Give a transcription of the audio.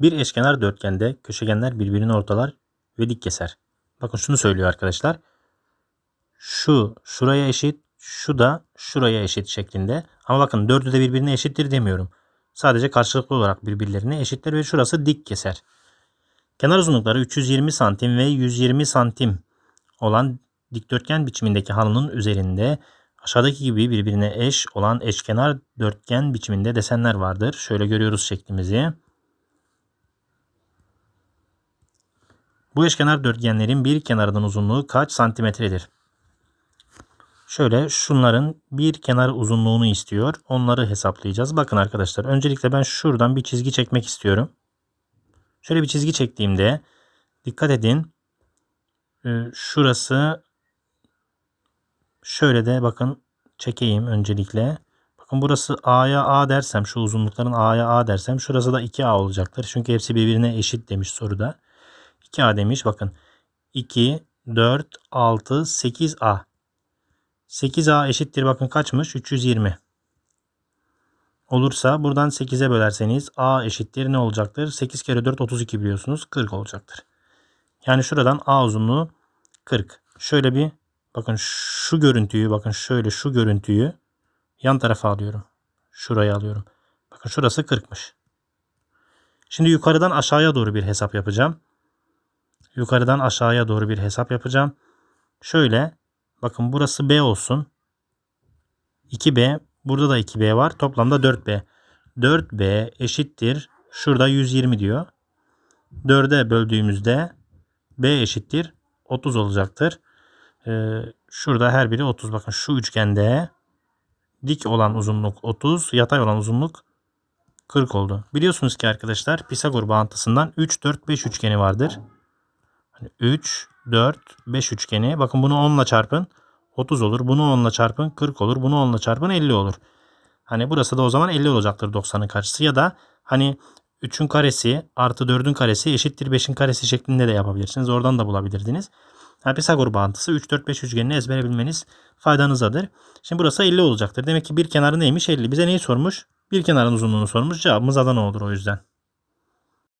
Bir eşkenar dörtgende köşegenler birbirini ortalar ve dik keser. Bakın şunu söylüyor arkadaşlar. Şu şuraya eşit, şu da şuraya eşit şeklinde. Ama bakın dördü de birbirine eşittir demiyorum. Sadece karşılıklı olarak birbirlerine eşitler ve şurası dik keser. Kenar uzunlukları 320 santim ve 120 santim olan dikdörtgen biçimindeki halının üzerinde aşağıdaki gibi birbirine eş olan eşkenar dörtgen biçiminde desenler vardır. Şöyle görüyoruz şeklimizi. Bu eşkenar dörtgenlerin bir kenarının uzunluğu kaç santimetredir? Şöyle şunların bir kenar uzunluğunu istiyor. Onları hesaplayacağız. Bakın arkadaşlar öncelikle ben şuradan bir çizgi çekmek istiyorum. Şöyle bir çizgi çektiğimde dikkat edin. Ee, Şurası şöyle de bakın çekeyim öncelikle. Bakın burası A'ya A dersem şu uzunlukların A'ya A dersem şurası da 2A olacaktır. Çünkü hepsi birbirine eşit demiş soruda. 2A demiş bakın. 2, 4, 6, 8A. 8A eşittir bakın kaçmış? 320. Olursa buradan 8'e bölerseniz A eşittir ne olacaktır? 8 kere 4 32 biliyorsunuz. 40 olacaktır. Yani şuradan A uzunluğu 40. Şöyle bir bakın şu görüntüyü bakın şöyle şu görüntüyü yan tarafa alıyorum. Şuraya alıyorum. Bakın şurası 40'mış. Şimdi yukarıdan aşağıya doğru bir hesap yapacağım. Yukarıdan aşağıya doğru bir hesap yapacağım. Şöyle bakın burası B olsun. 2B burada da 2B var. Toplamda 4B. 4B eşittir. Şurada 120 diyor. 4'e böldüğümüzde B eşittir 30 olacaktır. Ee, şurada her biri 30. Bakın şu üçgende dik olan uzunluk 30, yatay olan uzunluk 40 oldu. Biliyorsunuz ki arkadaşlar Pisagor bağıntısından 3, 4, 5 üçgeni vardır. Hani 3, 4, 5 üçgeni. Bakın bunu 10 ile çarpın. 30 olur. Bunu 10 ile çarpın 40 olur. Bunu 10 ile çarpın 50 olur. Hani burası da o zaman 50 olacaktır 90'ın karşısı. Ya da hani 3'ün karesi artı 4'ün karesi eşittir 5'in karesi şeklinde de yapabilirsiniz. Oradan da bulabilirdiniz. Yani Pisagor bağıntısı 3, 4, 5 üçgenini ezbere bilmeniz faydanızadır. Şimdi burası 50 olacaktır. Demek ki bir kenarı neymiş? 50. Bize neyi sormuş? Bir kenarın uzunluğunu sormuş. Cevabımız Adana olur o yüzden.